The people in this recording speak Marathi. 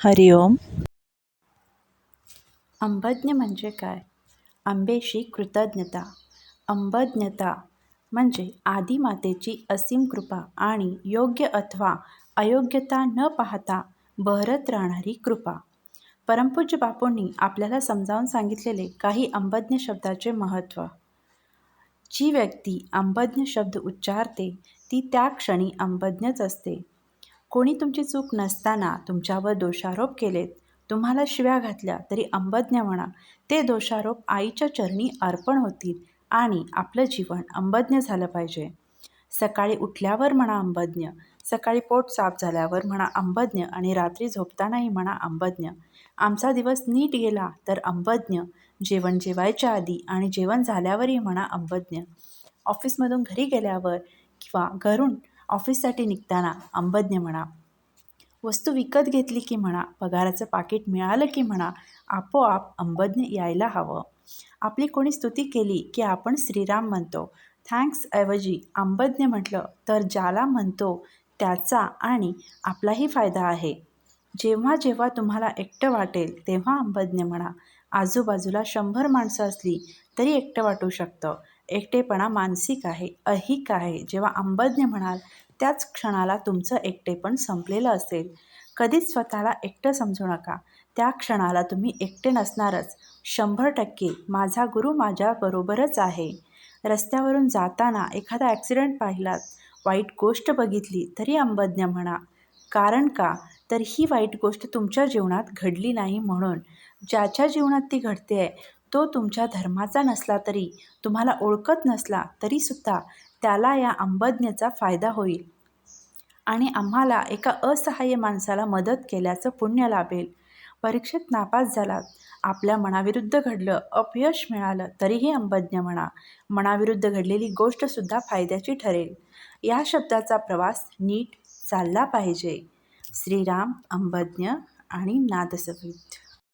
हरिओम अंबज्ञ म्हणजे काय? आंबेशी कृतज्ञता. अंबज्ञता म्हणजे आदिमातेची असीम कृपा आणि योग्य अथवा अयोग्यता न पाहता बहरत राहणारी कृपा. परमपूज्य बापूंनी आपल्याला समजावून सांगितलेले काही अंबज्ञ शब्दाचे महत्त्व जी व्यक्ती अंबज्ञ शब्द उच्चारते ती त्या क्षणी अंबज्ञच असते. कोणी तुमची चूक नसताना तुमच्यावर दोषारोप केलेत तुम्हाला शिव्या घातल्या तरी अंबज्ञ म्हणा ते दोषारोप आईच्या चरणी अर्पण होतील आणि आपलं जीवन अंबज्ञ झालं पाहिजे. सकाळी उठल्यावर म्हणा अंबज्ञ सकाळी पोट साफ झाल्यावर म्हणा अंबज्ञ आणि रात्री झोपतानाही म्हणा अंबज्ञ. आमचा दिवस नीट गेला तर अंबज्ञ जेवण जेवायच्या आधी आणि जेवण झाल्यावरही म्हणा अंबज्ञ. ऑफिसमधून घरी गेल्यावर किंवा घरून ऑफिससाठी निघताना अंबज्ञ म्हणा वस्तू विकत घेतली की म्हणा पगाराचं पाकिट मिळालं की म्हणा आपोआप अंबज्ञ यायला हवं. आपली कोणी स्तुती केली की आपण श्रीराम म्हणतो. थँक्स ऐवजी अंबज्ञ म्हटलं तर ज्याला म्हणतो त्याचा आणि आपलाही फायदा आहे. जेव्हा जेव्हा तुम्हाला एकटं वाटेल तेव्हा अंबज्ञ म्हणा आजूबाजूला शंभर माणसं असली तरी एकटं वाटू शकतं. एकटेपणा मानसिक आहे अहिक आहे. जेव्हा अंबज्ञ म्हणाल त्याच क्षणाला तुमचं एकटेपण संपलेलं असेल. कधीच स्वतःला एकटं समजू नका. त्या क्षणाला तुम्ही एकटे नसणारच. शंभर टक्के माझा गुरु माझ्याबरोबरच आहे. रस्त्यावरून जाताना एखादा ॲक्सिडेंट पाहिलात वाईट गोष्ट बघितली तरी अंबज्ञ म्हणा. कारण का? तर ही वाईट गोष्ट तुमच्या जीवनात घडली नाही म्हणून. ज्याच्या जीवनात ती घडते आहे तो तुमच्या धर्माचा नसला तरी तुम्हाला ओळखत नसला तरीसुद्धा त्याला या अंबज्ञचा फायदा होईल. आणि आम्हाला एका असहाय्य माणसाला मदत केल्याचं पुण्य लाभेल. परीक्षेत नापास झालात आपल्या मनाविरुद्ध घडलं अपयश मिळालं तरीही अंबज्ञ म्हणा मनाविरुद्ध घडलेली गोष्टसुद्धा फायद्याची ठरेल. या शब्दाचा प्रवास नीट चालला पाहिजे. श्रीराम अंबज्ञ आणि नादसफीत